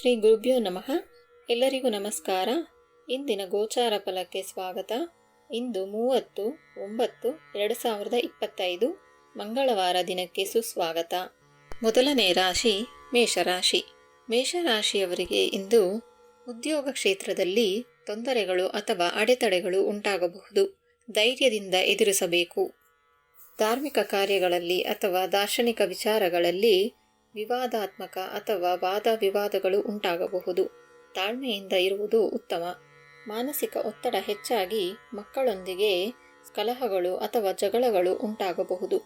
ಶ್ರೀ ಗುರುಭ್ಯೋ ನಮಃ. ಎಲ್ಲರಿಗೂ ನಮಸ್ಕಾರ. ಇಂದಿನ ಗೋಚಾರ ಫಲಕ್ಕೆ ಸ್ವಾಗತ. ಇಂದು ಮೂವತ್ತು ಒಂಬತ್ತು ಎರಡು ಸಾವಿರದ ಇಪ್ಪತ್ತೈದು ಮಂಗಳವಾರ ದಿನಕ್ಕೆ ಸುಸ್ವಾಗತ. ಮೊದಲನೇ ರಾಶಿ ಮೇಷರಾಶಿ. ಮೇಷರಾಶಿಯವರಿಗೆ ಇಂದು ಉದ್ಯೋಗ ಕ್ಷೇತ್ರದಲ್ಲಿ ತೊಂದರೆಗಳು ಅಥವಾ ಅಡೆತಡೆಗಳು ಉಂಟಾಗಬಹುದು. ಧೈರ್ಯದಿಂದ ಎದುರಿಸಬೇಕು. ಧಾರ್ಮಿಕ ಕಾರ್ಯಗಳಲ್ಲಿ ಅಥವಾ ದಾರ್ಶನಿಕ ವಿಚಾರಗಳಲ್ಲಿ ವಿವಾದಾತ್ಮಕ ಅಥವಾ ವಾದ ವಿವಾದಗಳು ಉಂಟಾಗಬಹುದು. ತಾಳ್ಮೆಯಿಂದ ಇರುವುದು ಉತ್ತಮ. ಮಾನಸಿಕ ಒತ್ತಡ ಹೆಚ್ಚಾಗಿ ಮಕ್ಕಳೊಂದಿಗೆ ಕಲಹಗಳು ಅಥವಾ ಜಗಳಗಳು ಉಂಟಾಗಬಹುದು.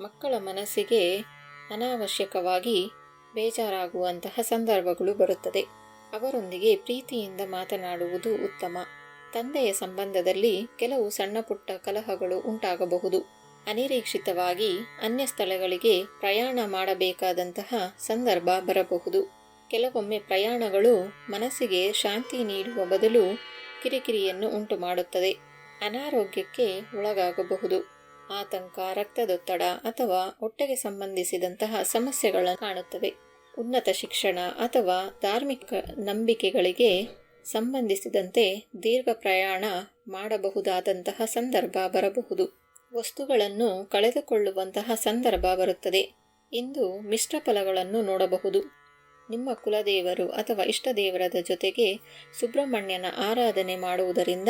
ಮಕ್ಕಳ ಮನಸ್ಸಿಗೆ ಅನಾವಶ್ಯಕವಾಗಿ ಬೇಜಾರಾಗುವಂತಹ ಸಂದರ್ಭಗಳು ಬರುತ್ತದೆ. ಅವರೊಂದಿಗೆ ಪ್ರೀತಿಯಿಂದ ಮಾತನಾಡುವುದು ಉತ್ತಮ. ತಂದೆಯ ಸಂಬಂಧದಲ್ಲಿ ಕೆಲವು ಸಣ್ಣ ಪುಟ್ಟ ಕಲಹಗಳು ಉಂಟಾಗಬಹುದು. ಅನಿರೀಕ್ಷಿತವಾಗಿ ಅನ್ಯ ಸ್ಥಳಗಳಿಗೆ ಪ್ರಯಾಣ ಮಾಡಬೇಕಾದಂತಹ ಸಂದರ್ಭ ಬರಬಹುದು. ಕೆಲವೊಮ್ಮೆ ಪ್ರಯಾಣಗಳು ಮನಸ್ಸಿಗೆ ಶಾಂತಿ ನೀಡುವ ಬದಲು ಕಿರಿಕಿರಿಯನ್ನು ಉಂಟು ಮಾಡುತ್ತದೆ ಅನಾರೋಗ್ಯಕ್ಕೆ ಒಳಗಾಗಬಹುದು. ಆತಂಕ, ರಕ್ತದೊತ್ತಡ ಅಥವಾ ಹೊಟ್ಟೆಗೆ ಸಂಬಂಧಿಸಿದಂತಹ ಸಮಸ್ಯೆಗಳನ್ನು ಕಾಣುತ್ತವೆ. ಉನ್ನತ ಶಿಕ್ಷಣ ಅಥವಾ ಧಾರ್ಮಿಕ ನಂಬಿಕೆಗಳಿಗೆ ಸಂಬಂಧಿಸಿದಂತೆ ದೀರ್ಘ ಪ್ರಯಾಣ ಮಾಡಬಹುದಾದಂತಹ ಸಂದರ್ಭ ಬರಬಹುದು. ವಸ್ತುಗಳನ್ನು ಕಳೆದುಕೊಳ್ಳುವಂತಹ ಸಂದರ್ಭ ಬರುತ್ತದೆ. ಇಂದು ಮಿಶ್ರ ಫಲಗಳನ್ನು ನೋಡಬಹುದು. ನಿಮ್ಮ ಕುಲದೇವರು ಅಥವಾ ಇಷ್ಟದೇವರದ ಜೊತೆಗೆ ಸುಬ್ರಹ್ಮಣ್ಯನ ಆರಾಧನೆ ಮಾಡುವುದರಿಂದ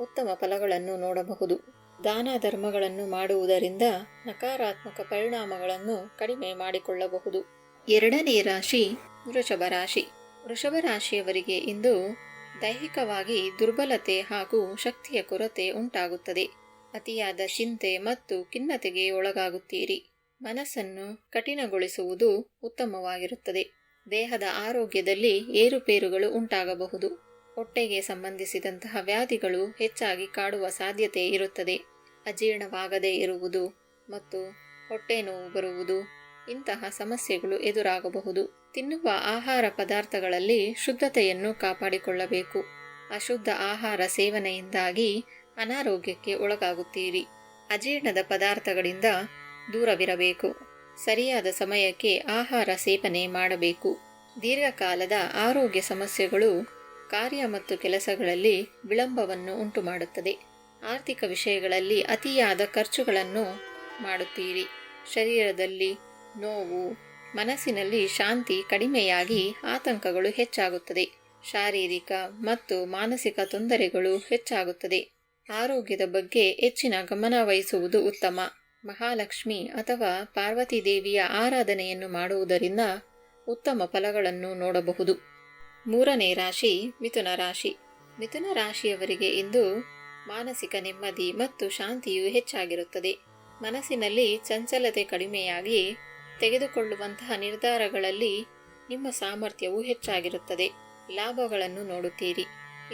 ಉತ್ತಮ ಫಲಗಳನ್ನು ನೋಡಬಹುದು. ದಾನ ಧರ್ಮಗಳನ್ನು ಮಾಡುವುದರಿಂದ ನಕಾರಾತ್ಮಕ ಪರಿಣಾಮಗಳನ್ನು ಕಡಿಮೆ ಮಾಡಿಕೊಳ್ಳಬಹುದು. ಎರಡನೇ ರಾಶಿ ವೃಷಭ ರಾಶಿ. ವೃಷಭ ರಾಶಿಯವರಿಗೆ ಇಂದು ದೈಹಿಕವಾಗಿ ದುರ್ಬಲತೆ ಹಾಗೂ ಶಕ್ತಿಯ ಕೊರತೆ ಉಂಟಾಗುತ್ತದೆ. ಅತಿಯಾದ ಚಿಂತೆ ಮತ್ತು ಖಿನ್ನತೆಗೆ ಒಳಗಾಗುತ್ತೀರಿ. ಮನಸ್ಸನ್ನು ಕಠಿಣಗೊಳಿಸುವುದು ಉತ್ತಮವಾಗಿರುತ್ತದೆ. ದೇಹದ ಆರೋಗ್ಯದಲ್ಲಿ ಏರುಪೇರುಗಳು ಉಂಟಾಗಬಹುದು. ಹೊಟ್ಟೆಗೆ ಸಂಬಂಧಿಸಿದಂತಹ ವ್ಯಾಧಿಗಳು ಹೆಚ್ಚಾಗಿ ಕಾಡುವ ಸಾಧ್ಯತೆ ಇರುತ್ತದೆ. ಅಜೀರ್ಣವಾಗದೇ ಇರುವುದು ಮತ್ತು ಹೊಟ್ಟೆ ನೋವು ಬರುವುದು ಇಂತಹ ಸಮಸ್ಯೆಗಳು ಎದುರಾಗಬಹುದು. ತಿನ್ನುವ ಆಹಾರ ಪದಾರ್ಥಗಳಲ್ಲಿ ಶುದ್ಧತೆಯನ್ನು ಕಾಪಾಡಿಕೊಳ್ಳಬೇಕು. ಅಶುದ್ಧ ಆಹಾರ ಸೇವನೆಯಿಂದಾಗಿ ಅನಾರೋಗ್ಯಕ್ಕೆ ಒಳಗಾಗುತ್ತೀರಿ. ಅಜೀರ್ಣದ ಪದಾರ್ಥಗಳಿಂದ ದೂರವಿರಬೇಕು. ಸರಿಯಾದ ಸಮಯಕ್ಕೆ ಆಹಾರ ಸೇವನೆ ಮಾಡಬೇಕು. ದೀರ್ಘಕಾಲದ ಆರೋಗ್ಯ ಸಮಸ್ಯೆಗಳು ಕಾರ್ಯ ಮತ್ತು ಕೆಲಸಗಳಲ್ಲಿ ವಿಳಂಬವನ್ನು ಉಂಟುಮಾಡುತ್ತದೆ. ಆರ್ಥಿಕ ವಿಷಯಗಳಲ್ಲಿ ಅತಿಯಾದ ಖರ್ಚುಗಳನ್ನು ಮಾಡುತ್ತೀರಿ. ಶರೀರದಲ್ಲಿ ನೋವು, ಮನಸ್ಸಿನಲ್ಲಿ ಶಾಂತಿ ಕಡಿಮೆಯಾಗಿ ಆತಂಕಗಳು ಹೆಚ್ಚಾಗುತ್ತದೆ. ಶಾರೀರಿಕ ಮತ್ತು ಮಾನಸಿಕ ತೊಂದರೆಗಳು ಹೆಚ್ಚಾಗುತ್ತದೆ. ಆರೋಗ್ಯದ ಬಗ್ಗೆ ಹೆಚ್ಚಿನ ಗಮನ ವಹಿಸುವುದು ಉತ್ತಮ. ಮಹಾಲಕ್ಷ್ಮಿ ಅಥವಾ ಪಾರ್ವತಿ ದೇವಿಯ ಆರಾಧನೆಯನ್ನು ಮಾಡುವುದರಿಂದ ಉತ್ತಮ ಫಲಗಳನ್ನು ನೋಡಬಹುದು. ಮೂರನೇ ರಾಶಿ ಮಿಥುನ ರಾಶಿ. ಮಿಥುನ ರಾಶಿಯವರಿಗೆ ಇಂದು ಮಾನಸಿಕ ನೆಮ್ಮದಿ ಮತ್ತು ಶಾಂತಿಯು ಹೆಚ್ಚಾಗಿರುತ್ತದೆ. ಮನಸ್ಸಿನಲ್ಲಿ ಚಂಚಲತೆ ಕಡಿಮೆಯಾಗಿ ತೆಗೆದುಕೊಳ್ಳುವಂತಹ ನಿರ್ಧಾರಗಳಲ್ಲಿ ನಿಮ್ಮ ಸಾಮರ್ಥ್ಯವು ಹೆಚ್ಚಾಗಿರುತ್ತದೆ. ಲಾಭಗಳನ್ನು ನೋಡುತ್ತೀರಿ.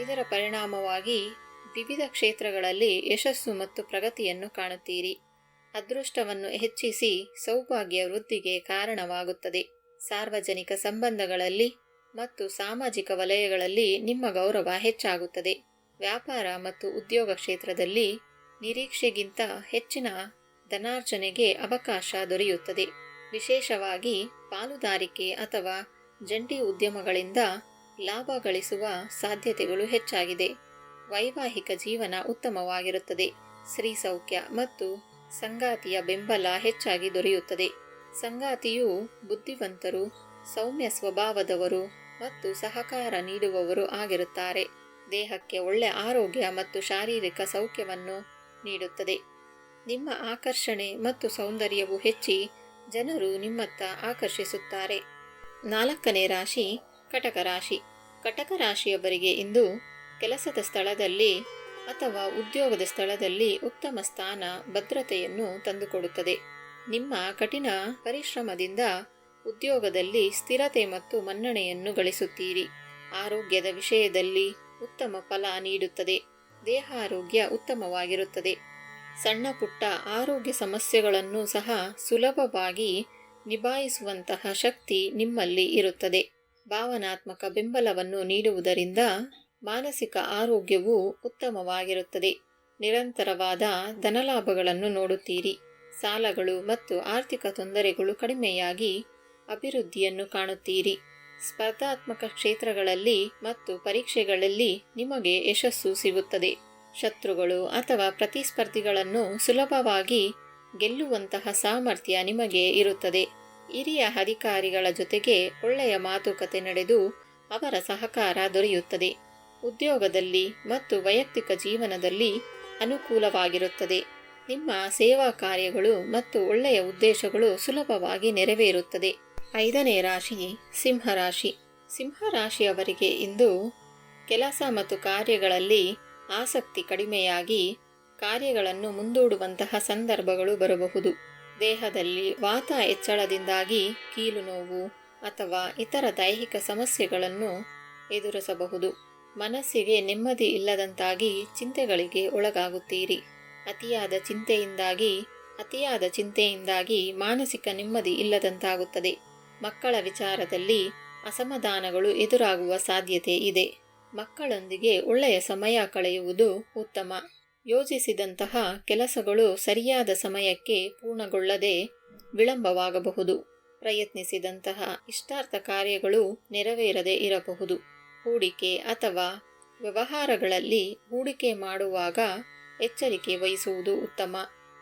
ಇದರ ಪರಿಣಾಮವಾಗಿ ವಿವಿಧ ಕ್ಷೇತ್ರಗಳಲ್ಲಿ ಯಶಸ್ಸು ಮತ್ತು ಪ್ರಗತಿಯನ್ನು ಕಾಣುತ್ತೀರಿ. ಅದೃಷ್ಟವನ್ನು ಹೆಚ್ಚಿಸಿ ಸೌಭಾಗ್ಯ ವೃದ್ಧಿಗೆ ಕಾರಣವಾಗುತ್ತದೆ. ಸಾರ್ವಜನಿಕ ಸಂಬಂಧಗಳಲ್ಲಿ ಮತ್ತು ಸಾಮಾಜಿಕ ವಲಯಗಳಲ್ಲಿ ನಿಮ್ಮ ಗೌರವ ಹೆಚ್ಚಾಗುತ್ತದೆ. ವ್ಯಾಪಾರ ಮತ್ತು ಉದ್ಯೋಗ ಕ್ಷೇತ್ರದಲ್ಲಿ ನಿರೀಕ್ಷೆಗಿಂತ ಹೆಚ್ಚಿನ ಧನಾರ್ಜನೆಗೆ ಅವಕಾಶ ದೊರೆಯುತ್ತದೆ. ವಿಶೇಷವಾಗಿ ಪಾಲುದಾರಿಕೆ ಅಥವಾ ಜಂಟಿ ಉದ್ಯಮಗಳಿಂದ ಲಾಭ ಗಳಿಸುವ ಸಾಧ್ಯತೆಗಳು ಹೆಚ್ಚಾಗಿದೆ. ವೈವಾಹಿಕ ಜೀವನ ಉತ್ತಮವಾಗಿರುತ್ತದೆ. ಸ್ತ್ರೀ ಸೌಖ್ಯ ಮತ್ತು ಸಂಗಾತಿಯ ಬೆಂಬಲ ಹೆಚ್ಚಾಗಿ ದೊರೆಯುತ್ತದೆ. ಸಂಗಾತಿಯು ಬುದ್ಧಿವಂತರು, ಸೌಮ್ಯ ಸ್ವಭಾವದವರು ಮತ್ತು ಸಹಕಾರ ನೀಡುವವರು ಆಗಿರುತ್ತಾರೆ. ದೇಹಕ್ಕೆ ಒಳ್ಳೆ ಆರೋಗ್ಯ ಮತ್ತು ಶಾರೀರಿಕ ಸೌಖ್ಯವನ್ನು ನೀಡುತ್ತದೆ. ನಿಮ್ಮ ಆಕರ್ಷಣೆ ಮತ್ತು ಸೌಂದರ್ಯವು ಹೆಚ್ಚಿ ಜನರು ನಿಮ್ಮತ್ತ ಆಕರ್ಷಿಸುತ್ತಾರೆ. ನಾಲ್ಕನೇ ರಾಶಿ, ಕಟಕ ರಾಶಿ. ಕಟಕ ರಾಶಿಯವರಿಗೆ ಇಂದು ಕೆಲಸದ ಸ್ಥಳದಲ್ಲಿ ಅಥವಾ ಉದ್ಯೋಗದ ಸ್ಥಳದಲ್ಲಿ ಉತ್ತಮ ಸ್ಥಾನ, ಭದ್ರತೆಯನ್ನು ತಂದುಕೊಡುತ್ತದೆ. ನಿಮ್ಮ ಕಠಿಣ ಪರಿಶ್ರಮದಿಂದ ಉದ್ಯೋಗದಲ್ಲಿ ಸ್ಥಿರತೆ ಮತ್ತು ಮನ್ನಣೆಯನ್ನು ಗಳಿಸುತ್ತೀರಿ. ಆರೋಗ್ಯದ ವಿಷಯದಲ್ಲಿ ಉತ್ತಮ ಫಲ ನೀಡುತ್ತದೆ. ದೇಹ ಆರೋಗ್ಯ ಉತ್ತಮವಾಗಿರುತ್ತದೆ. ಸಣ್ಣ ಪುಟ್ಟ ಆರೋಗ್ಯ ಸಮಸ್ಯೆಗಳನ್ನು ಸಹ ಸುಲಭವಾಗಿ ನಿಭಾಯಿಸುವಂತಹ ಶಕ್ತಿ ನಿಮ್ಮಲ್ಲಿ ಇರುತ್ತದೆ. ಭಾವನಾತ್ಮಕ ಬೆಂಬಲವನ್ನು ನೀಡುವುದರಿಂದ ಮಾನಸಿಕ ಆರೋಗ್ಯವು ಉತ್ತಮವಾಗಿರುತ್ತದೆ. ನಿರಂತರವಾದ ಧನಲಾಭಗಳನ್ನು ನೋಡುತ್ತೀರಿ. ಸಾಲಗಳು ಮತ್ತು ಆರ್ಥಿಕ ತೊಂದರೆಗಳು ಕಡಿಮೆಯಾಗಿ ಅಭಿವೃದ್ಧಿಯನ್ನು ಕಾಣುತ್ತೀರಿ. ಸ್ಪರ್ಧಾತ್ಮಕ ಕ್ಷೇತ್ರಗಳಲ್ಲಿ ಮತ್ತು ಪರೀಕ್ಷೆಗಳಲ್ಲಿ ನಿಮಗೆ ಯಶಸ್ಸು ಸಿಗುತ್ತದೆ. ಶತ್ರುಗಳು ಅಥವಾ ಪ್ರತಿಸ್ಪರ್ಧಿಗಳನ್ನು ಸುಲಭವಾಗಿ ಗೆಲ್ಲುವಂತಹ ಸಾಮರ್ಥ್ಯ ನಿಮಗೆ ಇರುತ್ತದೆ. ಹಿರಿಯ ಅಧಿಕಾರಿಗಳ ಜೊತೆಗೆ ಒಳ್ಳೆಯ ಮಾತುಕತೆ ನಡೆದು ಅವರ ಸಹಕಾರ ದೊರೆಯುತ್ತದೆ. ಉದ್ಯೋಗದಲ್ಲಿ ಮತ್ತು ವೈಯಕ್ತಿಕ ಜೀವನದಲ್ಲಿ ಅನುಕೂಲವಾಗಿರುತ್ತದೆ. ನಿಮ್ಮ ಸೇವಾ ಕಾರ್ಯಗಳು ಮತ್ತು ಒಳ್ಳೆಯ ಉದ್ದೇಶಗಳು ಸುಲಭವಾಗಿ ನೆರವೇರುತ್ತದೆ. ಐದನೇ ರಾಶಿ ಸಿಂಹರಾಶಿ ಸಿಂಹರಾಶಿಯವರಿಗೆ ಇಂದು ಕೆಲಸ ಮತ್ತು ಕಾರ್ಯಗಳಲ್ಲಿ ಆಸಕ್ತಿ ಕಡಿಮೆಯಾಗಿ ಕಾರ್ಯಗಳನ್ನು ಮುಂದೂಡುವಂತಹ ಸಂದರ್ಭಗಳು ಬರಬಹುದು. ದೇಹದಲ್ಲಿ ವಾತ ಹೆಚ್ಚಳದಿಂದಾಗಿ ಕೀಲು ನೋವು ಅಥವಾ ಇತರ ದೈಹಿಕ ಸಮಸ್ಯೆಗಳನ್ನು ಎದುರಿಸಬಹುದು. ಮನಸ್ಸಿಗೆ ನೆಮ್ಮದಿ ಇಲ್ಲದಂತಾಗಿ ಚಿಂತೆಗಳಿಗೆ ಒಳಗಾಗುತ್ತೀರಿ. ಅತಿಯಾದ ಚಿಂತೆಯಿಂದಾಗಿ ಅತಿಯಾದ ಚಿಂತೆಯಿಂದಾಗಿ ಮಾನಸಿಕ ನೆಮ್ಮದಿ ಇಲ್ಲದಂತಾಗುತ್ತದೆ. ಮಕ್ಕಳ ವಿಚಾರದಲ್ಲಿ ಅಸಮಾಧಾನಗಳು ಎದುರಾಗುವ ಸಾಧ್ಯತೆ ಇದೆ. ಮಕ್ಕಳೊಂದಿಗೆ ಒಳ್ಳೆಯ ಸಮಯ ಕಳೆಯುವುದು ಉತ್ತಮ. ಯೋಜಿಸಿದಂತಹ ಕೆಲಸಗಳು ಸರಿಯಾದ ಸಮಯಕ್ಕೆ ಪೂರ್ಣಗೊಳ್ಳದೆ ವಿಳಂಬವಾಗಬಹುದು. ಪ್ರಯತ್ನಿಸಿದಂತಹ ಇಷ್ಟಾರ್ಥ ಕಾರ್ಯಗಳು ನೆರವೇರದೆ ಇರಬಹುದು. ಹೂಡಿಕೆ ಅಥವಾ ವ್ಯವಹಾರಗಳಲ್ಲಿ ಹೂಡಿಕೆ ಮಾಡುವಾಗ ಎಚ್ಚರಿಕೆ ವಹಿಸುವುದು ಉತ್ತಮ.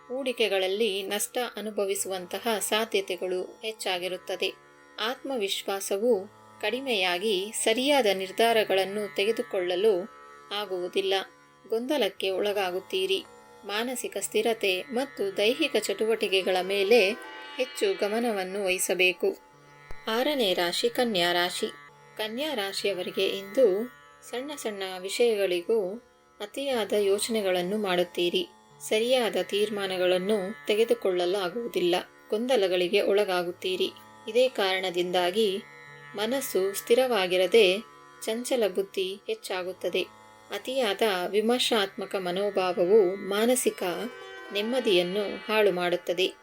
ಹೂಡಿಕೆಗಳಲ್ಲಿ ನಷ್ಟ ಅನುಭವಿಸುವಂತಹ ಸಾಧ್ಯತೆಗಳು ಹೆಚ್ಚಾಗಿರುತ್ತದೆ. ಆತ್ಮವಿಶ್ವಾಸವು ಕಡಿಮೆಯಾಗಿ ಸರಿಯಾದ ನಿರ್ಧಾರಗಳನ್ನು ತೆಗೆದುಕೊಳ್ಳಲು ಆಗುವುದಿಲ್ಲ. ಗೊಂದಲಕ್ಕೆ ಒಳಗಾಗುತ್ತೀರಿ. ಮಾನಸಿಕ ಸ್ಥಿರತೆ ಮತ್ತು ದೈಹಿಕ ಚಟುವಟಿಕೆಗಳ ಮೇಲೆ ಹೆಚ್ಚು ಗಮನವನ್ನು ವಹಿಸಬೇಕು. ಆರನೇ ರಾಶಿ, ಕನ್ಯಾ ರಾಶಿ. ಕನ್ಯಾ ರಾಶಿಯವರಿಗೆ ಇಂದು ಸಣ್ಣ ಸಣ್ಣ ವಿಷಯಗಳಿಗೂ ಅತಿಯಾದ ಯೋಚನೆಗಳನ್ನು ಮಾಡುತ್ತೀರಿ. ಸರಿಯಾದ ತೀರ್ಮಾನಗಳನ್ನು ತೆಗೆದುಕೊಳ್ಳಲಾಗುವುದಿಲ್ಲ. ಗೊಂದಲಗಳಿಗೆ ಒಳಗಾಗುತ್ತೀರಿ. ಇದೇ ಕಾರಣದಿಂದಾಗಿ ಮನಸ್ಸು ಸ್ಥಿರವಾಗಿರದೆ ಚಂಚಲ ಬುದ್ಧಿ ಹೆಚ್ಚಾಗುತ್ತದೆ. ಅತಿಯಾದ ವಿಮರ್ಶಾತ್ಮಕ ಮನೋಭಾವವು ಮಾನಸಿಕ ನೆಮ್ಮದಿಯನ್ನು ಹಾಳು ಮಾಡುತ್ತದೆ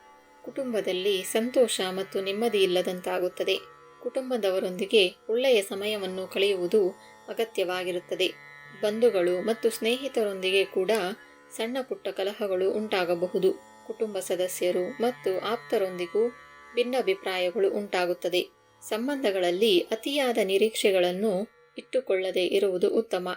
ಕುಟುಂಬದಲ್ಲಿ ಸಂತೋಷ ಮತ್ತು ನೆಮ್ಮದಿ ಇಲ್ಲದಂತಾಗುತ್ತದೆ. ಕುಟುಂಬದವರೊಂದಿಗೆ ಒಳ್ಳೆಯ ಸಮಯವನ್ನು ಕಳೆಯುವುದು ಅಗತ್ಯವಾಗಿರುತ್ತದೆ. ಬಂಧುಗಳು ಮತ್ತು ಸ್ನೇಹಿತರೊಂದಿಗೆ ಕೂಡ ಸಣ್ಣ ಪುಟ್ಟ ಕಲಹಗಳು ಉಂಟಾಗಬಹುದು. ಕುಟುಂಬ ಸದಸ್ಯರು ಮತ್ತು ಆಪ್ತರೊಂದಿಗೂ ಭಿನ್ನಾಭಿಪ್ರಾಯಗಳು ಉಂಟಾಗುತ್ತದೆ. ಸಂಬಂಧಗಳಲ್ಲಿ ಅತಿಯಾದ ನಿರೀಕ್ಷೆಗಳನ್ನು ಇಟ್ಟುಕೊಳ್ಳದೆ ಇರುವುದು ಉತ್ತಮ.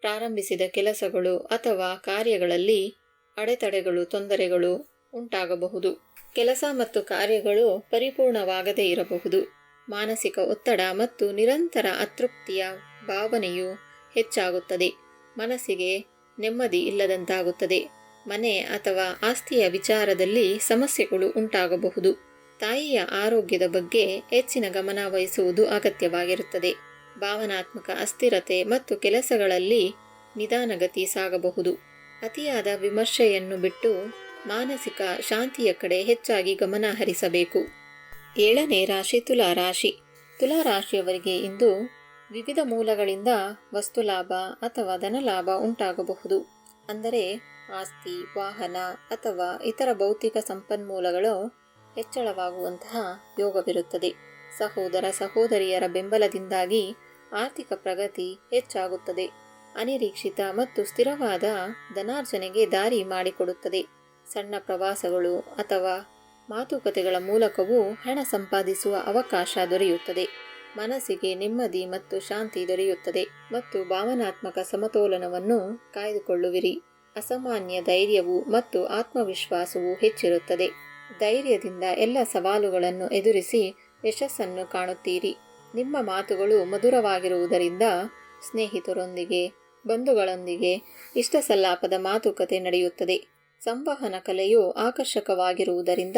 ಪ್ರಾರಂಭಿಸಿದ ಕೆಲಸಗಳು ಅಥವಾ ಕಾರ್ಯಗಳಲ್ಲಿ ಅಡೆತಡೆಗಳು, ತೊಂದರೆಗಳು ಉಂಟಾಗಬಹುದು. ಕೆಲಸ ಮತ್ತು ಕಾರ್ಯಗಳು ಪರಿಪೂರ್ಣವಾಗದೇ ಇರಬಹುದು. ಮಾನಸಿಕ ಒತ್ತಡ ಮತ್ತು ನಿರಂತರ ಅತೃಪ್ತಿಯ ಭಾವನೆಯು ಹೆಚ್ಚಾಗುತ್ತದೆ. ಮನಸ್ಸಿಗೆ ನೆಮ್ಮದಿ ಇಲ್ಲದಂತಾಗುತ್ತದೆ. ಮನೆ ಅಥವಾ ಆಸ್ತಿಯ ವಿಚಾರದಲ್ಲಿ ಸಮಸ್ಯೆಗಳು ಉಂಟಾಗಬಹುದು. ತಾಯಿಯ ಆರೋಗ್ಯದ ಬಗ್ಗೆ ಹೆಚ್ಚಿನ ಗಮನ ವಹಿಸುವುದು ಅಗತ್ಯವಾಗಿರುತ್ತದೆ. ಭಾವನಾತ್ಮಕ ಅಸ್ಥಿರತೆ ಮತ್ತು ಕೆಲಸಗಳಲ್ಲಿ ನಿಧಾನಗತಿ ಸಾಗಬಹುದು. ಅತಿಯಾದ ವಿಮರ್ಶೆಯನ್ನು ಬಿಟ್ಟು ಮಾನಸಿಕ ಶಾಂತಿಯ ಕಡೆ ಹೆಚ್ಚಾಗಿ ಗಮನ ಹರಿಸಬೇಕು. ಏಳನೇ ರಾಶಿ ತುಲಾ ರಾಶಿ. ತುಲಾ ರಾಶಿಯವರಿಗೆ ಇಂದು ವಿವಿಧ ಮೂಲಗಳಿಂದ ವಸ್ತು ಲಾಭ ಅಥವಾ ಧನಲಾಭ ಉಂಟಾಗಬಹುದು. ಅಂದರೆ ಆಸ್ತಿ, ವಾಹನ ಅಥವಾ ಇತರ ಭೌತಿಕ ಸಂಪನ್ಮೂಲಗಳು ಹೆಚ್ಚಳವಾಗುವಂತಹ ಯೋಗವಿರುತ್ತದೆ. ಸಹೋದರ ಸಹೋದರಿಯರ ಬೆಂಬಲದಿಂದಾಗಿ ಆರ್ಥಿಕ ಪ್ರಗತಿ ಹೆಚ್ಚಾಗುತ್ತದೆ. ಅನಿರೀಕ್ಷಿತ ಮತ್ತು ಸ್ಥಿರವಾದ ಧನಾರ್ಜನೆಗೆ ದಾರಿ ಮಾಡಿಕೊಡುತ್ತದೆ. ಸಣ್ಣ ಪ್ರವಾಸಗಳು ಅಥವಾ ಮಾತುಕತೆಗಳ ಮೂಲಕವೂ ಹಣ ಸಂಪಾದಿಸುವ ಅವಕಾಶ ದೊರೆಯುತ್ತದೆ. ಮನಸ್ಸಿಗೆ ನೆಮ್ಮದಿ ಮತ್ತು ಶಾಂತಿ ದೊರೆಯುತ್ತದೆ ಮತ್ತು ಭಾವನಾತ್ಮಕ ಸಮತೋಲನವನ್ನು ಕಾಯ್ದುಕೊಳ್ಳುವಿರಿ. ಅಸಾಮಾನ್ಯ ಧೈರ್ಯವು ಮತ್ತು ಆತ್ಮವಿಶ್ವಾಸವು ಹೆಚ್ಚಿರುತ್ತದೆ. ಧೈರ್ಯದಿಂದ ಎಲ್ಲ ಸವಾಲುಗಳನ್ನು ಎದುರಿಸಿ ಯಶಸ್ಸನ್ನು ಕಾಣುತ್ತೀರಿ. ನಿಮ್ಮ ಮಾತುಗಳು ಮಧುರವಾಗಿರುವುದರಿಂದ ಸ್ನೇಹಿತರೊಂದಿಗೆ, ಬಂಧುಗಳೊಂದಿಗೆ ಇಷ್ಟ ಸಲ್ಲಾಪದ ಮಾತುಕತೆ ನಡೆಯುತ್ತದೆ. ಸಂವಹನ ಕಲೆಯು ಆಕರ್ಷಕವಾಗಿರುವುದರಿಂದ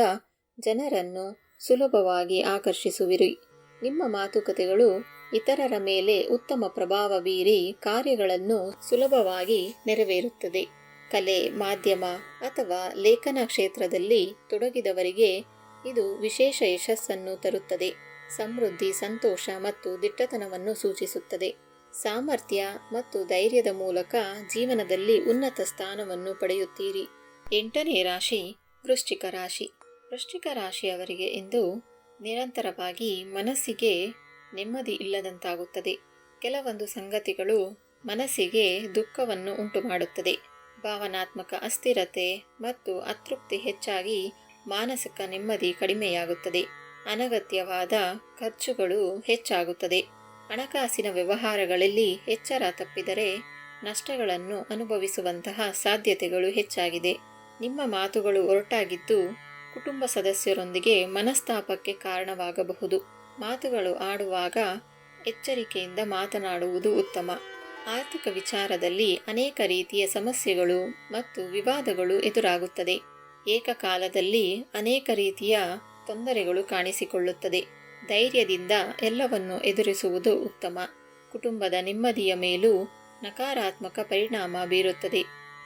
ಜನರನ್ನು ಸುಲಭವಾಗಿ ಆಕರ್ಷಿಸುವಿರಿ. ನಿಮ್ಮ ಮಾತುಕತೆಗಳು ಇತರರ ಮೇಲೆ ಉತ್ತಮ ಪ್ರಭಾವ ಬೀರಿ ಕಾರ್ಯಗಳನ್ನು ಸುಲಭವಾಗಿ ನೆರವೇರುತ್ತದೆ. ಕಲೆ, ಮಾಧ್ಯಮ ಅಥವಾ ಲೇಖನ ಕ್ಷೇತ್ರದಲ್ಲಿ ತೊಡಗಿದವರಿಗೆ ಇದು ವಿಶೇಷ ಯಶಸ್ಸನ್ನು ತರುತ್ತದೆ. ಸಮೃದ್ಧಿ, ಸಂತೋಷ ಮತ್ತು ದಿಟ್ಟತನವನ್ನು ಸೂಚಿಸುತ್ತದೆ. ಸಾಮರ್ಥ್ಯ ಮತ್ತು ಧೈರ್ಯದ ಮೂಲಕ ಜೀವನದಲ್ಲಿ ಉನ್ನತ ಸ್ಥಾನವನ್ನು ಪಡೆಯುತ್ತೀರಿ. ಎಂಟನೇ ರಾಶಿ ವೃಶ್ಚಿಕ ರಾಶಿ. ವೃಶ್ಚಿಕ ರಾಶಿಯವರಿಗೆ ಇಂದು ನಿರಂತರವಾಗಿ ಮನಸ್ಸಿಗೆ ನೆಮ್ಮದಿ ಇಲ್ಲದಂತಾಗುತ್ತದೆ. ಕೆಲವೊಂದು ಸಂಗತಿಗಳು ಮನಸ್ಸಿಗೆ ದುಃಖವನ್ನು ಉಂಟುಮಾಡುತ್ತದೆ. ಭಾವನಾತ್ಮಕ ಅಸ್ಥಿರತೆ ಮತ್ತು ಅತೃಪ್ತಿ ಹೆಚ್ಚಾಗಿ ಮಾನಸಿಕ ನೆಮ್ಮದಿ ಕಡಿಮೆಯಾಗುತ್ತದೆ. ಅನಗತ್ಯವಾದ ಖರ್ಚುಗಳು ಹೆಚ್ಚಾಗುತ್ತದೆ. ಹಣಕಾಸಿನ ವ್ಯವಹಾರಗಳಲ್ಲಿ ಎಚ್ಚರ ತಪ್ಪಿದರೆ ನಷ್ಟಗಳನ್ನು ಅನುಭವಿಸುವಂತಹ ಸಾಧ್ಯತೆಗಳು ಹೆಚ್ಚಾಗಿದೆ. ನಿಮ್ಮ ಮಾತುಗಳು ಒರಟಾಗಿದ್ದು ಕುಟುಂಬ ಸದಸ್ಯರೊಂದಿಗೆ ಮನಸ್ತಾಪಕ್ಕೆ ಕಾರಣವಾಗಬಹುದು. ಮಾತುಗಳು ಆಡುವಾಗ ಎಚ್ಚರಿಕೆಯಿಂದ ಮಾತನಾಡುವುದು ಉತ್ತಮ. ಆರ್ಥಿಕ ವಿಚಾರದಲ್ಲಿ ಅನೇಕ ರೀತಿಯ ಸಮಸ್ಯೆಗಳು ಮತ್ತು ವಿವಾದಗಳು ಎದುರಾಗುತ್ತದೆ. ಏಕಕಾಲದಲ್ಲಿ ಅನೇಕ ರೀತಿಯ ತೊಂದರೆಗಳು ಕಾಣಿಸಿಕೊಳ್ಳುತ್ತದೆ. ಧೈರ್ಯದಿಂದ ಎಲ್ಲವನ್ನು ಎದುರಿಸುವುದು ಉತ್ತಮ. ಕುಟುಂಬದ ನೆಮ್ಮದಿಯ ಮೇಲೂ ನಕಾರಾತ್ಮಕ ಪರಿಣಾಮ ಬೀರುತ್ತದೆ.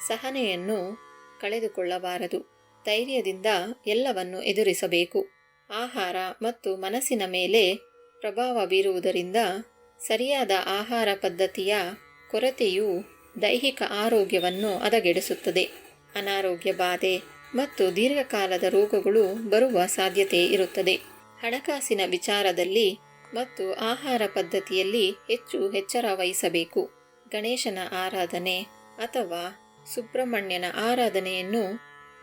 ಸಹನೆಯನ್ನು ಕಳೆದುಕೊಳ್ಳಬಾರದು. ಧೈರ್ಯದಿಂದ ಎಲ್ಲವನ್ನು ಎದುರಿಸಬೇಕು. ಆಹಾರ ಮತ್ತು ಮನಸ್ಸಿನ ಮೇಲೆ ಪ್ರಭಾವ ಬೀರುವುದರಿಂದ ಸರಿಯಾದ ಆಹಾರ ಪದ್ಧತಿಯ ಕೊರತೆಯು ದೈಹಿಕ ಆರೋಗ್ಯವನ್ನು ಹದಗೆಡಿಸುತ್ತದೆ. ಅನಾರೋಗ್ಯ ಬಾಧೆ ಮತ್ತು ದೀರ್ಘಕಾಲದ ರೋಗಗಳು ಬರುವ ಸಾಧ್ಯತೆ ಇರುತ್ತದೆ. ಹಣಕಾಸಿನ ವಿಚಾರದಲ್ಲಿ ಮತ್ತು ಆಹಾರ ಪದ್ಧತಿಯಲ್ಲಿ ಹೆಚ್ಚು ಎಚ್ಚರ ವಹಿಸಬೇಕು. ಗಣೇಶನ ಆರಾಧನೆ ಅಥವಾ ಸುಬ್ರಹ್ಮಣ್ಯನ ಆರಾಧನೆಯನ್ನು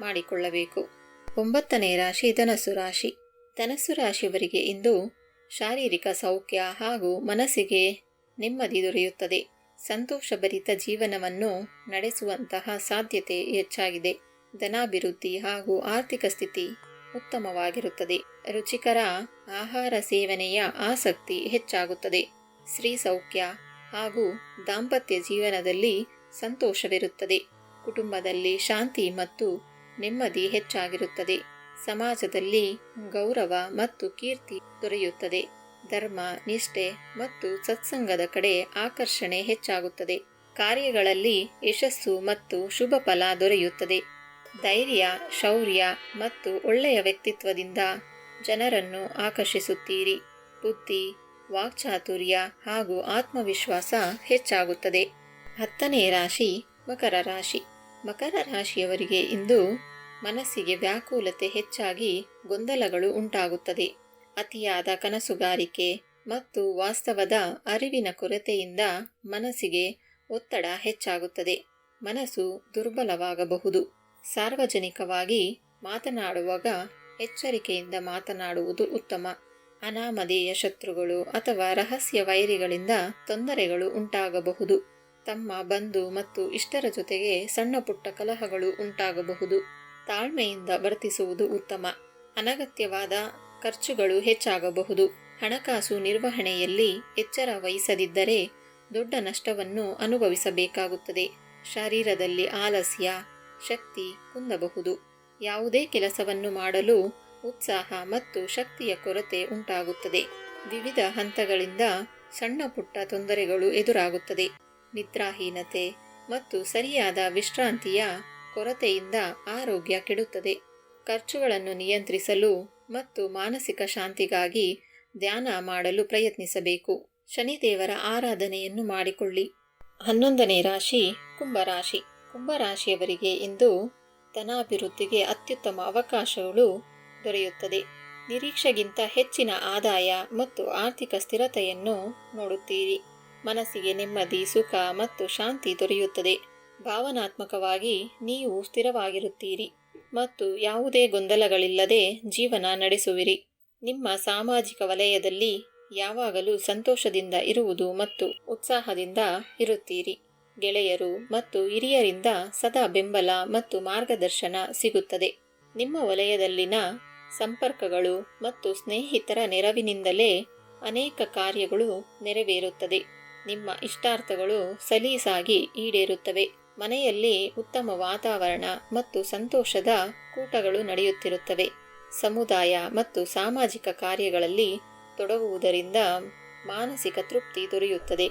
ಮಾಡಿಕೊಳ್ಳಬೇಕು. ಒಂಬತ್ತನೇ ರಾಶಿ ಧನಸ್ಸು ರಾಶಿ. ಧನಸ್ಸು ರಾಶಿಯವರಿಗೆ ಇಂದು ಶಾರೀರಿಕ ಸೌಖ್ಯ ಹಾಗೂ ಮನಸ್ಸಿಗೆ ನೆಮ್ಮದಿ ದೊರೆಯುತ್ತದೆ. ಸಂತೋಷಭರಿತ ಜೀವನವನ್ನು ನಡೆಸುವಂತಹ ಸಾಧ್ಯತೆ ಹೆಚ್ಚಾಗಿದೆ. ಧನಾಭಿವೃದ್ಧಿ ಹಾಗೂ ಆರ್ಥಿಕ ಸ್ಥಿತಿ ಉತ್ತಮವಾಗಿರುತ್ತದೆ. ರುಚಿಕರ ಆಹಾರ ಸೇವನೆಯ ಆಸಕ್ತಿ ಹೆಚ್ಚಾಗುತ್ತದೆ. ಸ್ತ್ರೀ ಸೌಖ್ಯ ಹಾಗೂ ದಾಂಪತ್ಯ ಜೀವನದಲ್ಲಿ ಸಂತೋಷವಿರುತ್ತದೆ. ಕುಟುಂಬದಲ್ಲಿ ಶಾಂತಿ ಮತ್ತು ನೆಮ್ಮದಿ ಹೆಚ್ಚಾಗಿರುತ್ತದೆ. ಸಮಾಜದಲ್ಲಿ ಗೌರವ ಮತ್ತು ಕೀರ್ತಿ ದೊರೆಯುತ್ತದೆ. ಧರ್ಮ, ನಿಷ್ಠೆ ಮತ್ತು ಸತ್ಸಂಗದ ಕಡೆ ಆಕರ್ಷಣೆ ಹೆಚ್ಚಾಗುತ್ತದೆ. ಕಾರ್ಯಗಳಲ್ಲಿ ಯಶಸ್ಸು ಮತ್ತು ಶುಭ ಫಲ ದೊರೆಯುತ್ತದೆ. ಧೈರ್ಯ, ಶೌರ್ಯ ಮತ್ತು ಒಳ್ಳೆಯ ವ್ಯಕ್ತಿತ್ವದಿಂದ ಜನರನ್ನು ಆಕರ್ಷಿಸುತ್ತೀರಿ. ಬುದ್ಧಿ, ವಾಕ್ಚಾತುರ್ಯ ಹಾಗೂ ಆತ್ಮವಿಶ್ವಾಸ ಹೆಚ್ಚಾಗುತ್ತದೆ. ಹತ್ತನೇ ರಾಶಿ ಮಕರ ರಾಶಿ. ಮಕರ ರಾಶಿಯವರಿಗೆ ಇಂದು ಮನಸ್ಸಿಗೆ ವ್ಯಾಕುಲತೆ ಹೆಚ್ಚಾಗಿ ಗೊಂದಲಗಳು ಉಂಟಾಗುತ್ತದೆ. ಅತಿಯಾದ ಕನಸುಗಾರಿಕೆ ಮತ್ತು ವಾಸ್ತವದ ಅರಿವಿನ ಕೊರತೆಯಿಂದ ಮನಸ್ಸಿಗೆ ಒತ್ತಡ ಹೆಚ್ಚಾಗುತ್ತದೆ. ಮನಸ್ಸು ದುರ್ಬಲವಾಗಬಹುದು. ಸಾರ್ವಜನಿಕವಾಗಿ ಮಾತನಾಡುವಾಗ ಎಚ್ಚರಿಕೆಯಿಂದ ಮಾತನಾಡುವುದು ಉತ್ತಮ. ಅನಾಮಧೇಯ ಶತ್ರುಗಳು ಅಥವಾ ರಹಸ್ಯ ವೈರಿಗಳಿಂದ ತೊಂದರೆಗಳು ಉಂಟಾಗಬಹುದು. ತಮ್ಮ ಬಂಧು ಮತ್ತು ಇಷ್ಟರ ಜೊತೆಗೆ ಸಣ್ಣ ಪುಟ್ಟ ಕಲಹಗಳು ಉಂಟಾಗಬಹುದು. ತಾಳ್ಮೆಯಿಂದ ವರ್ತಿಸುವುದು ಉತ್ತಮ. ಅನಗತ್ಯವಾದ ಖರ್ಚುಗಳು ಹೆಚ್ಚಾಗಬಹುದು. ಹಣಕಾಸು ನಿರ್ವಹಣೆಯಲ್ಲಿ ಎಚ್ಚರ ವಹಿಸದಿದ್ದರೆ ದೊಡ್ಡ ನಷ್ಟವನ್ನು ಅನುಭವಿಸಬೇಕಾಗುತ್ತದೆ. ಶರೀರದಲ್ಲಿ ಆಲಸ್ಯ, ಶಕ್ತಿ ಕುಂದಬಹುದು. ಯಾವುದೇ ಕೆಲಸವನ್ನು ಮಾಡಲು ಉತ್ಸಾಹ ಮತ್ತು ಶಕ್ತಿಯ ಕೊರತೆ ಉಂಟಾಗುತ್ತದೆ. ವಿವಿಧ ಹಂತಗಳಿಂದ ಸಣ್ಣ ಪುಟ್ಟ ತೊಂದರೆಗಳು ಎದುರಾಗುತ್ತದೆ. ನಿದ್ರಾಹೀನತೆ ಮತ್ತು ಸರಿಯಾದ ವಿಶ್ರಾಂತಿಯ ಕೊರತೆಯಿಂದ ಆರೋಗ್ಯ ಕೆಡುತ್ತದೆ. ಖರ್ಚುಗಳನ್ನು ನಿಯಂತ್ರಿಸಲು ಮತ್ತು ಮಾನಸಿಕ ಶಾಂತಿಗಾಗಿ ಧ್ಯಾನ ಮಾಡಲು ಪ್ರಯತ್ನಿಸಬೇಕು. ಶನಿದೇವರ ಆರಾಧನೆಯನ್ನು ಮಾಡಿಕೊಳ್ಳಿ. ಹನ್ನೊಂದನೇ ರಾಶಿ, ಕುಂಭರಾಶಿ. ಕುಂಭರಾಶಿಯವರಿಗೆ ಇಂದು ಧನಾಭಿವೃದ್ಧಿಗೆ ಅತ್ಯುತ್ತಮ ಅವಕಾಶಗಳು ದೊರೆಯುತ್ತದೆ. ನಿರೀಕ್ಷೆಗಿಂತ ಹೆಚ್ಚಿನ ಆದಾಯ ಮತ್ತು ಆರ್ಥಿಕ ಸ್ಥಿರತೆಯನ್ನು ನೋಡುತ್ತೀರಿ. ಮನಸ್ಸಿಗೆ ನೆಮ್ಮದಿ, ಸುಖ ಮತ್ತು ಶಾಂತಿ ದೊರೆಯುತ್ತದೆ. ಭಾವನಾತ್ಮಕವಾಗಿ ನೀವು ಸ್ಥಿರವಾಗಿರುತ್ತೀರಿ ಮತ್ತು ಯಾವುದೇ ಗೊಂದಲಗಳಿಲ್ಲದೆ ಜೀವನ ನಡೆಸುವಿರಿ. ನಿಮ್ಮ ಸಾಮಾಜಿಕ ವಲಯದಲ್ಲಿ ಯಾವಾಗಲೂ ಸಂತೋಷದಿಂದ ಇರುವುದು ಮತ್ತು ಉತ್ಸಾಹದಿಂದ ಇರುತ್ತೀರಿ. ಗೆಳೆಯರು ಮತ್ತು ಹಿರಿಯರಿಂದ ಸದಾ ಬೆಂಬಲ ಮತ್ತು ಮಾರ್ಗದರ್ಶನ ಸಿಗುತ್ತದೆ. ನಿಮ್ಮ ವಲಯದಲ್ಲಿನ ಸಂಪರ್ಕಗಳು ಮತ್ತು ಸ್ನೇಹಿತರ ನೆರವಿನಿಂದಲೇ ಅನೇಕ ಕಾರ್ಯಗಳು ನೆರವೇರುತ್ತದೆ. ನಿಮ್ಮ ಇಷ್ಟಾರ್ಥಗಳು ಸಲೀಸಾಗಿ ಈಡೇರುತ್ತವೆ. ಮನೆಯಲ್ಲಿ ಉತ್ತಮ ವಾತಾವರಣ ಮತ್ತು ಸಂತೋಷದ ಕೂಟಗಳು ನಡೆಯುತ್ತಿರುತ್ತವೆ. ಸಮುದಾಯ ಮತ್ತು ಸಾಮಾಜಿಕ ಕಾರ್ಯಗಳಲ್ಲಿ ತೊಡಗುವುದರಿಂದ ಮಾನಸಿಕ ತೃಪ್ತಿ ದೊರೆಯುತ್ತದೆ.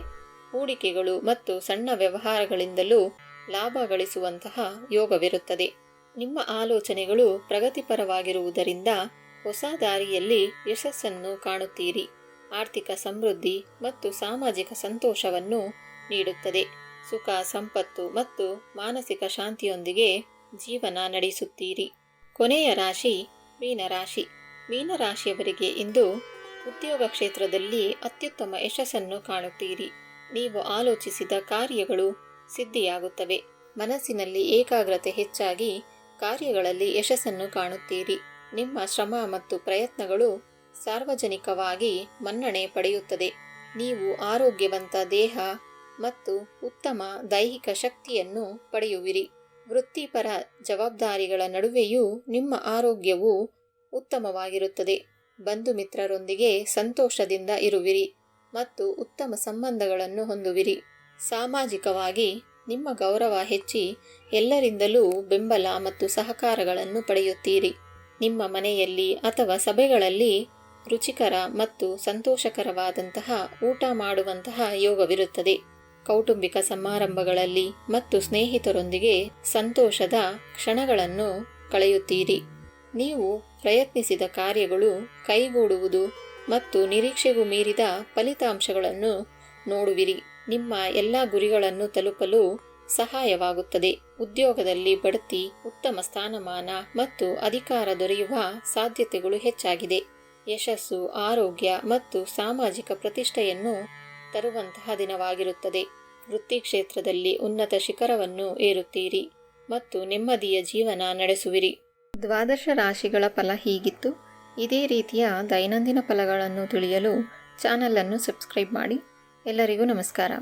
ಹೂಡಿಕೆಗಳು ಮತ್ತು ಸಣ್ಣ ವ್ಯವಹಾರಗಳಿಂದಲೂ ಲಾಭ ಗಳಿಸುವಂತಹ ಯೋಗವಿರುತ್ತದೆ. ನಿಮ್ಮ ಆಲೋಚನೆಗಳು ಪ್ರಗತಿಪರವಾಗಿರುವುದರಿಂದ ಹೊಸ ದಾರಿಯಲ್ಲಿ ಯಶಸ್ಸನ್ನು ಕಾಣುತ್ತೀರಿ. ಆರ್ಥಿಕ ಸಮೃದ್ಧಿ ಮತ್ತು ಸಾಮಾಜಿಕ ಸಂತೋಷವನ್ನು ನೀಡುತ್ತದೆ. ಸುಖ, ಸಂಪತ್ತು ಮತ್ತು ಮಾನಸಿಕ ಶಾಂತಿಯೊಂದಿಗೆ ಜೀವನ ನಡೆಸುತ್ತೀರಿ. ಕೊನೆಯ ರಾಶಿ ಮೀನರಾಶಿ. ಮೀನರಾಶಿಯವರಿಗೆ ಇಂದು ಉದ್ಯೋಗ ಕ್ಷೇತ್ರದಲ್ಲಿ ಅತ್ಯುತ್ತಮ ಯಶಸ್ಸನ್ನು ಕಾಣುತ್ತೀರಿ. ನೀವು ಆಲೋಚಿಸಿದ ಕಾರ್ಯಗಳು ಸಿದ್ಧಿಯಾಗುತ್ತವೆ. ಮನಸ್ಸಿನಲ್ಲಿ ಏಕಾಗ್ರತೆ ಹೆಚ್ಚಾಗಿ ಕಾರ್ಯಗಳಲ್ಲಿ ಯಶಸ್ಸನ್ನು ಕಾಣುತ್ತೀರಿ. ನಿಮ್ಮ ಶ್ರಮ ಮತ್ತು ಪ್ರಯತ್ನಗಳು ಸಾರ್ವಜನಿಕವಾಗಿ ಮನ್ನಣೆ ಪಡೆಯುತ್ತದೆ. ನೀವು ಆರೋಗ್ಯವಂತ ದೇಹ ಮತ್ತು ಉತ್ತಮ ದೈಹಿಕ ಶಕ್ತಿಯನ್ನು ಪಡೆಯುವಿರಿ. ವೃತ್ತಿಪರ ಜವಾಬ್ದಾರಿಗಳ ನಡುವೆಯೂ ನಿಮ್ಮ ಆರೋಗ್ಯವು ಉತ್ತಮವಾಗಿರುತ್ತದೆ. ಬಂಧು ಮಿತ್ರರೊಂದಿಗೆ ಸಂತೋಷದಿಂದ ಇರುವಿರಿ ಮತ್ತು ಉತ್ತಮ ಸಂಬಂಧಗಳನ್ನು ಹೊಂದುವಿರಿ. ಸಾಮಾಜಿಕವಾಗಿ ನಿಮ್ಮ ಗೌರವ ಹೆಚ್ಚಿ ಎಲ್ಲರಿಂದಲೂ ಬೆಂಬಲ ಮತ್ತು ಸಹಕಾರಗಳನ್ನು ಪಡೆಯುತ್ತೀರಿ. ನಿಮ್ಮ ಮನೆಯಲ್ಲಿ ಅಥವಾ ಸಭೆಗಳಲ್ಲಿ ರುಚಿಕರ ಮತ್ತು ಸಂತೋಷಕರವಾದಂತಹ ಊಟ ಮಾಡುವಂತಹ ಯೋಗವಿರುತ್ತದೆ. ಕೌಟುಂಬಿಕ ಸಮಾರಂಭಗಳಲ್ಲಿ ಮತ್ತು ಸ್ನೇಹಿತರೊಂದಿಗೆ ಸಂತೋಷದ ಕ್ಷಣಗಳನ್ನು ಕಳೆಯುತ್ತೀರಿ. ನೀವು ಪ್ರಯತ್ನಿಸಿದ ಕಾರ್ಯಗಳು ಕೈಗೂಡುವುದು ಮತ್ತು ನಿರೀಕ್ಷೆಗೂ ಮೀರಿದ ಫಲಿತಾಂಶಗಳನ್ನು ನೋಡುವಿರಿ. ನಿಮ್ಮ ಎಲ್ಲ ಗುರಿಗಳನ್ನು ತಲುಪಲು ಸಹಾಯವಾಗುತ್ತದೆ. ಉದ್ಯೋಗದಲ್ಲಿ ಬಡ್ತಿ, ಉತ್ತಮ ಸ್ಥಾನಮಾನ ಮತ್ತು ಅಧಿಕಾರ ದೊರೆಯುವ ಸಾಧ್ಯತೆಗಳು ಹೆಚ್ಚಾಗಿದೆ. ಯಶಸ್ಸು, ಆರೋಗ್ಯ ಮತ್ತು ಸಾಮಾಜಿಕ ಪ್ರತಿಷ್ಠೆಯನ್ನು ತರುವಂತಹ ದಿನವಾಗಿರುತ್ತದೆ. ವೃತ್ತಿ ಕ್ಷೇತ್ರದಲ್ಲಿ ಉನ್ನತ ಶಿಖರವನ್ನು ಏರುತ್ತೀರಿ ಮತ್ತು ನೆಮ್ಮದಿಯ ಜೀವನ ನಡೆಸುವಿರಿ. ದ್ವಾದಶ ರಾಶಿಗಳ ಫಲ ಹೀಗಿತ್ತು. ಇದೇ ರೀತಿಯ ದೈನಂದಿನ ಫಲಗಳನ್ನು ತಿಳಿಯಲು ಚಾನಲನ್ನು ಸಬ್ಸ್ಕ್ರೈಬ್ ಮಾಡಿ. ಎಲ್ಲರಿಗೂ ನಮಸ್ಕಾರ.